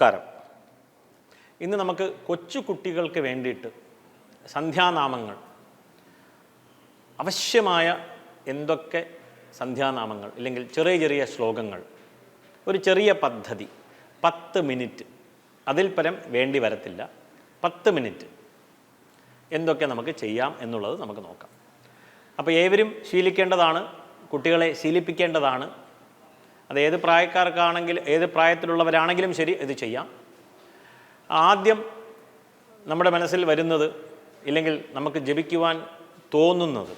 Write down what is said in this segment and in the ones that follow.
നമസ്കാരം. ഇന്ന് നമുക്ക് കൊച്ചു കുട്ടികൾക്ക് വേണ്ടിയിട്ട് സന്ധ്യാനാമങ്ങൾ അവശ്യമായ എന്തൊക്കെ സന്ധ്യാനാമങ്ങൾ അല്ലെങ്കിൽ ചെറിയ ചെറിയ ശ്ലോകങ്ങൾ ഒരു ചെറിയ പദ്ധതി പത്ത് മിനിറ്റ് അതിൽ പരം വേണ്ടി വരത്തില്ല പത്ത് മിനിറ്റ് എന്തൊക്കെ നമുക്ക് ചെയ്യാം എന്നുള്ളത് നമുക്ക് നോക്കാം. അപ്പോൾ ഏവരും ശീലിക്കേണ്ടതാണ് കുട്ടികളെ ശീലിപ്പിക്കേണ്ടതാണ് അത് ഏത് പ്രായക്കാർക്കാണെങ്കിൽ ഏത് പ്രായത്തിലുള്ളവരാണെങ്കിലും ശരി ഇത് ചെയ്യാം. ആദ്യം നമ്മുടെ മനസ്സിൽ വരുന്നത് ഇല്ലെങ്കിൽ നമുക്ക് ജപിക്കുവാൻ തോന്നുന്നത്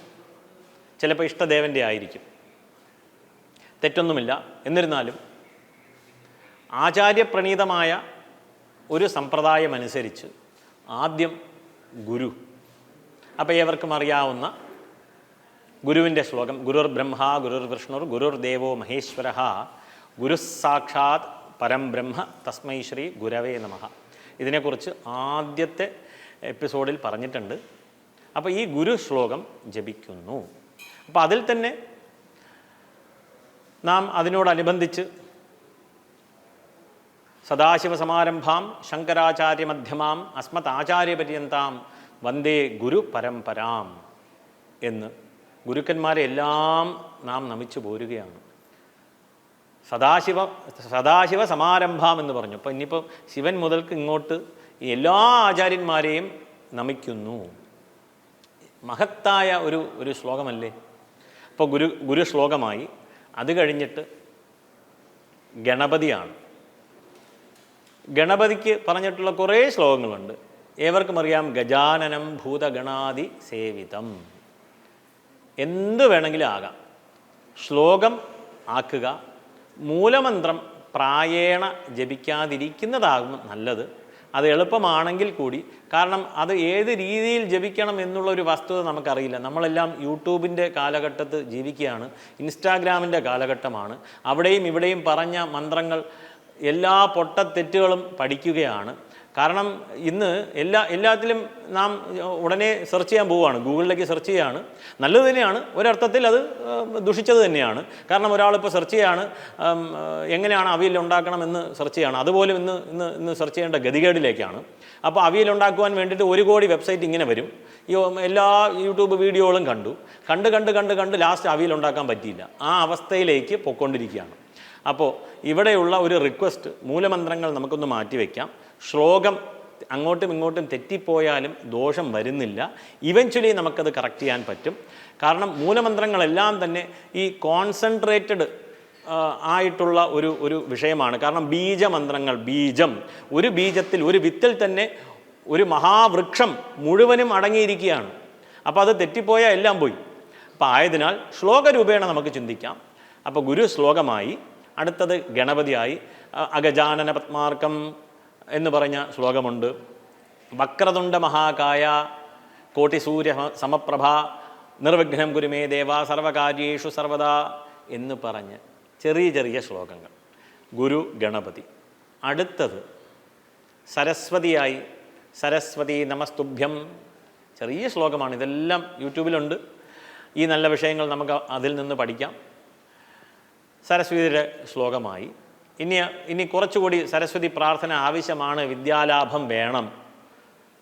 ചിലപ്പോൾ ഇഷ്ടദേവന്റെ ആയിരിക്കും. തെറ്റൊന്നുമില്ല. എന്നിരുന്നാലും ആചാര്യപ്രണീതമായ ഒരു സമ്പ്രദായമനുസരിച്ച് ആദ്യം ഗുരു. അപ്പോൾ ഏവർക്കും അറിയാവുന്ന ഗുരുവിന്റെ ശ്ലോകം ഗുരുർ ബ്രഹ്മ ഗുരുർ വിഷ്ണുർ ഗുരുർ ദേവോ മഹേശ്വര ഗുരുസാക്ഷാത് പരം ബ്രഹ്മ തസ്മൈ ശ്രീ ഗുരവേ നമ. ഇതിനെക്കുറിച്ച് ആദ്യത്തെ എപ്പിസോഡിൽ പറഞ്ഞിട്ടുണ്ട്. അപ്പോൾ ഈ ഗുരു ശ്ലോകം ജപിക്കുന്നു. അപ്പോൾ അതിൽ തന്നെ നാം അതിനോടനുബന്ധിച്ച് സദാശിവസമാരംഭാം ശങ്കരാചാര്യമധ്യമാം അസ്മത്താചാര്യപര്യന്താം വന്ദേ ഗുരു പരമ്പരാം എന്ന് ഗുരുക്കന്മാരെ എല്ലാം നാം നമിച്ചു പോരുകയാണ്. സദാശിവ സദാശിവ സമാരംഭം എന്ന് പറഞ്ഞു. അപ്പോൾ ഇനിയിപ്പോൾ ശിവൻ മുതൽക്ക് ഇങ്ങോട്ട് എല്ലാ ആചാര്യന്മാരെയും നമിക്കുന്നു. മഹത്തായ ഒരു ഒരു ശ്ലോകമല്ലേ? അപ്പോൾ ഗുരു ഗുരു ശ്ലോകമായി. അത് കഴിഞ്ഞിട്ട് ഗണപതിയാണ്. ഗണപതിക്ക് പറഞ്ഞിട്ടുള്ള കുറേ ശ്ലോകങ്ങളുണ്ട്. ഏവർക്കും അറിയാം ഗജാനനം ഭൂതഗണാദി സേവിതം എന്ത് വേണമെങ്കിലും ആകാം. ശ്ലോകം ആക്കുക. മൂലമന്ത്രം പ്രായേണ ജപിക്കാതിരിക്കുന്നതാകും നല്ലത്. അത് എളുപ്പമാണെങ്കിൽ കൂടി. കാരണം അത് ഏത് രീതിയിൽ ജപിക്കണം എന്നുള്ളൊരു വസ്തുത നമുക്കറിയില്ല. നമ്മളെല്ലാം യൂട്യൂബിന്റെ കാലഘട്ടത്ത് ജീവിക്കുകയാണ്. ഇൻസ്റ്റാഗ്രാമിന്റെ കാലഘട്ടമാണ്. അവിടെയും ഇവിടെയും പറഞ്ഞ മന്ത്രങ്ങൾ എല്ലാ പൊട്ടത്തെറ്റുകളും പഠിക്കുകയാണ്. കാരണം ഇന്ന് എല്ലാ എല്ലാത്തിലും നാം ഉടനെ സെർച്ച് ചെയ്യാൻ പോവുകയാണ്. ഗൂഗിളിലേക്ക് സെർച്ച് ചെയ്യുകയാണ്. നല്ലത് തന്നെയാണ്. ഒരർത്ഥത്തിൽ അത് ദുഷിച്ചത് തന്നെയാണ്. കാരണം ഒരാളിപ്പോൾ സെർച്ച് ചെയ്യാണ് എങ്ങനെയാണ് അവിയൽ ഉണ്ടാക്കണമെന്ന് സെർച്ച് ചെയ്യാണ്. അതുപോലും ഇന്ന് ഇന്ന് ഇന്ന് സെർച്ച് ചെയ്യേണ്ട ഗതികേടിലേക്കാണ്. അപ്പോൾ അവിയൽ ഉണ്ടാക്കുവാൻ വേണ്ടിയിട്ട് ഒരു കോടി വെബ്സൈറ്റ് ഇങ്ങനെ വരും. ഈ എല്ലാ യൂട്യൂബ് വീഡിയോകളും കണ്ടു. കണ്ട് കണ്ട് കണ്ട് കണ്ട് ലാസ്റ്റ് അവിയൽ ഉണ്ടാക്കാൻ പറ്റിയില്ല. ആ അവസ്ഥയിലേക്ക് പൊയ്ക്കൊണ്ടിരിക്കുകയാണ്. അപ്പോൾ ഇവിടെയുള്ള ഒരു റിക്വസ്റ്റ് മൂലമന്ത്രങ്ങൾ നമുക്കൊന്ന് മാറ്റിവെക്കാം. ശ്ലോകം അങ്ങോട്ടും ഇങ്ങോട്ടും തെറ്റിപ്പോയാലും ദോഷം വരുന്നില്ല. ഇവൻച്വലി നമുക്കത് കറക്റ്റ് ചെയ്യാൻ പറ്റും. കാരണം മൂലമന്ത്രങ്ങളെല്ലാം തന്നെ ഈ കോൺസെൻട്രേറ്റഡ് ആയിട്ടുള്ള ഒരു ഒരു വിഷയമാണ്. കാരണം ബീജമന്ത്രങ്ങൾ ബീജം ഒരു ബീജത്തിൽ ഒരു വിത്തിൽ തന്നെ ഒരു മഹാവൃക്ഷം മുഴുവനും അടങ്ങിയിരിക്കുകയാണ്. അപ്പോൾ അത് തെറ്റിപ്പോയാൽ എല്ലാം പോയി. അപ്പോൾ ആയതിനാൽ ശ്ലോക രൂപേണ നമുക്ക് ചിന്തിക്കാം. അപ്പോൾ ഗുരു ശ്ലോകമായി അടുത്തത് ഗണപതിയായി അഗജാനന പത്മാർക്കം എന്ന് പറഞ്ഞ ശ്ലോകമുണ്ട്. വക്രതുണ്ട മഹാകായ കോട്ടിസൂര്യ സമപ്രഭ നിർവിഘ്നം ഗുരുമേ ദേവ സർവകാര്യേഷു സർവദാ എന്ന് പറഞ്ഞ് ചെറിയ ചെറിയ ശ്ലോകങ്ങൾ. ഗുരു ഗണപതി. അടുത്തത് സരസ്വതിയായി സരസ്വതി നമസ്തുഭ്യം ചെറിയ ശ്ലോകമാണ്. ഇതെല്ലാം യൂട്യൂബിലുണ്ട്. ഈ നല്ല വിഷയങ്ങൾ നമുക്ക് അതിൽ നിന്ന് പഠിക്കാം. സരസ്വതിയുടെ ശ്ലോകമായി ഇനി ഇനി കുറച്ചുകൂടി സരസ്വതി പ്രാർത്ഥന ആവശ്യമാണ് വിദ്യാലാഭം വേണം.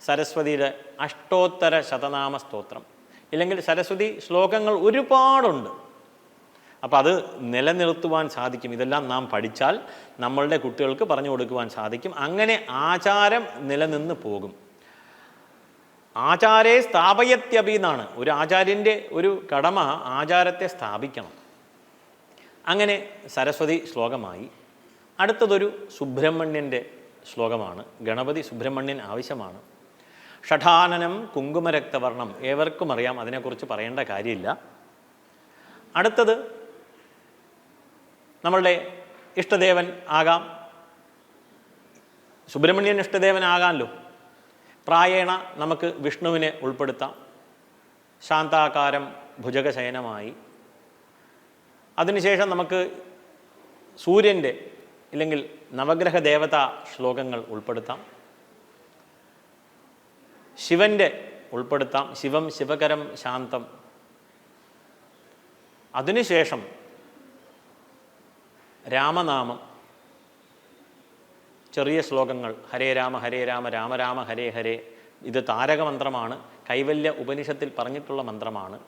സരസ്വതിയുടെ അഷ്ടോത്തര ശതനാമ സ്തോത്രം. ഇല്ലെങ്കിൽ സരസ്വതി ശ്ലോകങ്ങൾ ഒരുപാടുണ്ട്. അപ്പം അത് നിലനിർത്തുവാൻ സാധിക്കും. ഇതെല്ലാം നാം പഠിച്ചാൽ നമ്മളുടെ കുട്ടികൾക്ക് പറഞ്ഞു കൊടുക്കുവാൻ സാധിക്കും. അങ്ങനെ ആചാരം നിലനിന്ന് പോകും. ആചാരേ സ്ഥാപയത്യപി എന്നാണ്. ഒരു ആചാര്യന്റെ ഒരു കടമ ആചാരത്തെ സ്ഥാപിക്കണം. അങ്ങനെ സരസ്വതി ശ്ലോകമായി. അടുത്തതൊരു സുബ്രഹ്മണ്യന്റെ ശ്ലോകമാണ്. ഗണപതി സുബ്രഹ്മണ്യൻ ആവശ്യമാണ്. ഷഠാനനം കുങ്കുമരക്തവർണം ഏവർക്കും അറിയാം അതിനെക്കുറിച്ച് പറയേണ്ട കാര്യമില്ല. അടുത്തത് നമ്മളുടെ ഇഷ്ടദേവൻ ആകാം. സുബ്രഹ്മണ്യൻ ഇഷ്ടദേവനാകാമല്ലോ പ്രായേണ നമുക്ക് വിഷ്ണുവിനെ ഉൾപ്പെടുത്താം. ശാന്താകാരം ഭുജകശയനമായി. അതിനുശേഷം നമുക്ക് സൂര്യന്റെ ഇല്ലെങ്കിൽ നവഗ്രഹ ദേവത ശ്ലോകങ്ങൾ ഉൾപ്പെടുത്താം. ശിവന്റെ ഉൾപ്പെടുത്താം. ശിവം ശിവകരം ശാന്തം. അതിനുശേഷം രാമനാമം. ചെറിയ ശ്ലോകങ്ങൾ. ഹരേ രാമ ഹരേ രാമ രാമ രാമ ഹരേ ഹരേ. ഇത് താരകമന്ത്രമാണ് കൈവല്യ ഉപനിഷത്തിൽ പറഞ്ഞിട്ടുള്ള മന്ത്രമാണ്.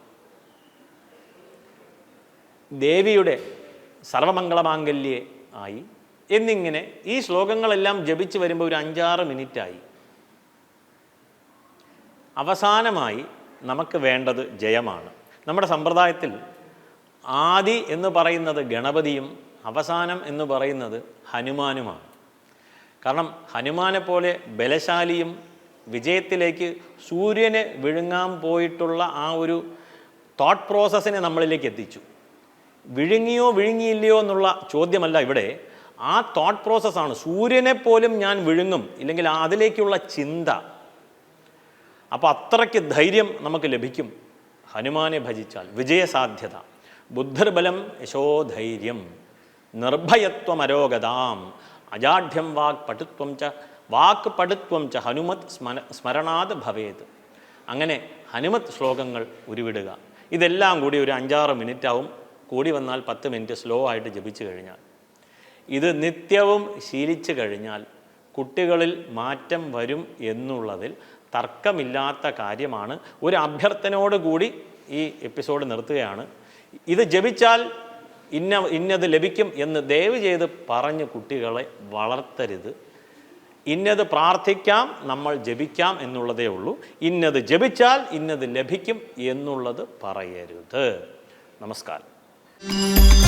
ദേവിയുടെ സർവമംഗളമാംഗല്യേ ആയി. എന്നിങ്ങനെ ഈ ശ്ലോകങ്ങളെല്ലാം ജപിച്ച് വരുമ്പോൾ ഒരു അഞ്ചാറ് മിനിറ്റായി. അവസാനമായി നമുക്ക് വേണ്ടത് ജയമാണ്. നമ്മുടെ സമ്പ്രദായത്തിൽ ആദി എന്ന് പറയുന്നത് ഗണപതിയും അവസാനം എന്ന് പറയുന്നത് ഹനുമാനുമാണ്. കാരണം ഹനുമാനെ പോലെ ബലശാലിയും വിജയത്തിലേക്ക് സൂര്യനെ വിഴുങ്ങാൻ പോയിട്ടുള്ള ആ ഒരു തോട്ട് പ്രോസസ്സിനെ നമ്മളിലേക്ക് എത്തിച്ചു. വിഴുങ്ങിയോ വിഴുങ്ങിയില്ലയോ എന്നുള്ള ചോദ്യമല്ല ഇവിടെ. ആ തോട്ട് പ്രോസസ്സാണ് സൂര്യനെ പോലും ഞാൻ വിഴുങ്ങും. ഇല്ലെങ്കിൽ അതിലേക്കുള്ള ചിന്ത. അപ്പോൾ അത്രയ്ക്ക് ധൈര്യം നമുക്ക് ലഭിക്കും. ഹനുമാനെ ഭജിച്ചാൽ വിജയസാധ്യത. ബുദ്ധിർബലം യശോധൈര്യം നിർഭയത്വമരോഗതാം അജാഢ്യം വാക് പടുത്വം ച വാക്ക് പടുത്വം ച ഹനുമത് സ്മര സ്മരണാത് ഭവേത്. അങ്ങനെ ഹനുമത് ശ്ലോകങ്ങൾ ഉരുവിടുക. ഇതെല്ലാം കൂടി ഒരു അഞ്ചാറ് മിനിറ്റ് ആവും കൂടി വന്നാൽ പത്ത് മിനിറ്റ് സ്ലോ ആയിട്ട് ജപിച്ചു കഴിഞ്ഞാൽ. ഇത് നിത്യവും ശീലിച്ചു കഴിഞ്ഞാൽ കുട്ടികളിൽ മാറ്റം വരും എന്നുള്ളതിൽ തർക്കമില്ലാത്ത കാര്യമാണ്. ഒരു അഭ്യർത്ഥനയോട് കൂടി ഈ എപ്പിസോഡ് നിർത്തുകയാണ്. ഇത് ജപിച്ചാൽ ഇന്ന ഇന്നത് ലഭിക്കും എന്ന് ദയവ് ചെയ്ത് പറഞ്ഞ് കുട്ടികളെ വളർത്തരുത്. ഇന്നത് പ്രാർത്ഥിക്കാം നമ്മൾ ജപിക്കാം എന്നുള്ളതേ ഉള്ളൂ. ഇന്നത് ജപിച്ചാൽ ഇന്നത് ലഭിക്കും എന്നുള്ളത് പറയരുത്. നമസ്കാരം.